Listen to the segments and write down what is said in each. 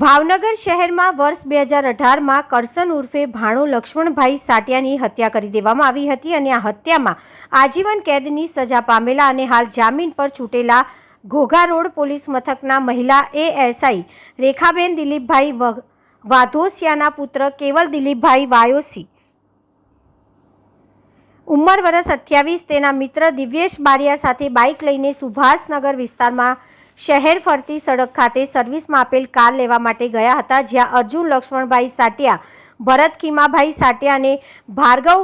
ભાવનગર શહેરમાં વર્ષ બે હજાર અઢારમાં કરસન ઉર્ફે ભાણો લક્ષ્મણભાઈ સાટિયાની હત્યા કરી દેવામાં આવી હતી અને આ હત્યામાં આજીવન કેદની સજા પામેલા અને હાલ જામીન પર છૂટેલા ઘોઘા રોડ પોલીસ મથકના મહિલા એએસઆઈ રેખાબેન દિલીપભાઈ વાધોસિયાના પુત્ર કેવલ દિલીપભાઈ વાયોસી. ઉંમર વર્ષ અઠ્યાવીસ, તેના મિત્ર દિવ્યેશ બારિયા સાથે બાઇક લઈને સુભાષનગર વિસ્તારમાં શહેર ફરતી સડક ખાતે સર્વિસમાં આપેલ કાર લેવા માટે ગયા હતા, જ્યાં અર્જુન લક્ષ્મણભાઈ સાટિયા, ભરત ખીમાભાઈ સાટિયા અને ભાર્ગવ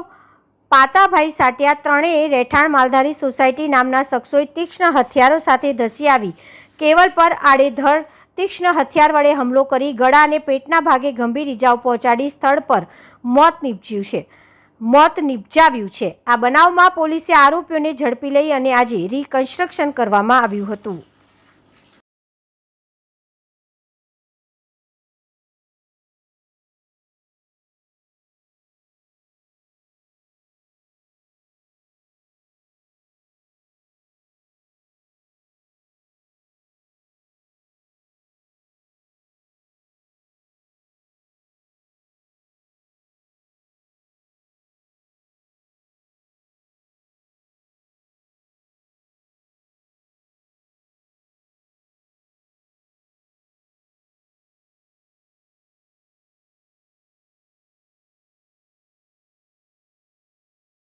પાતાભાઈ સાટિયા ત્રણેય રહેઠાણ માલધારી સોસાયટી નામના શખ્સોએ તીક્ષ્ણ હથિયારો સાથે ધસી આવી. કેવલ પર આડેધડ તીક્ષ્ણ હથિયાર વડે હુમલો કરી ગળા અને પેટના ભાગે ગંભીર ઇજાઓ પહોંચાડી સ્થળ પર મોત નીપજ્યું છે. મોત નિપજાવ્યું છે. આ બનાવમાં પોલીસે આરોપીઓને ઝડપી લઈ અને આજે રિકન્સ્ટ્રક્શન કરવામાં આવ્યું હતું.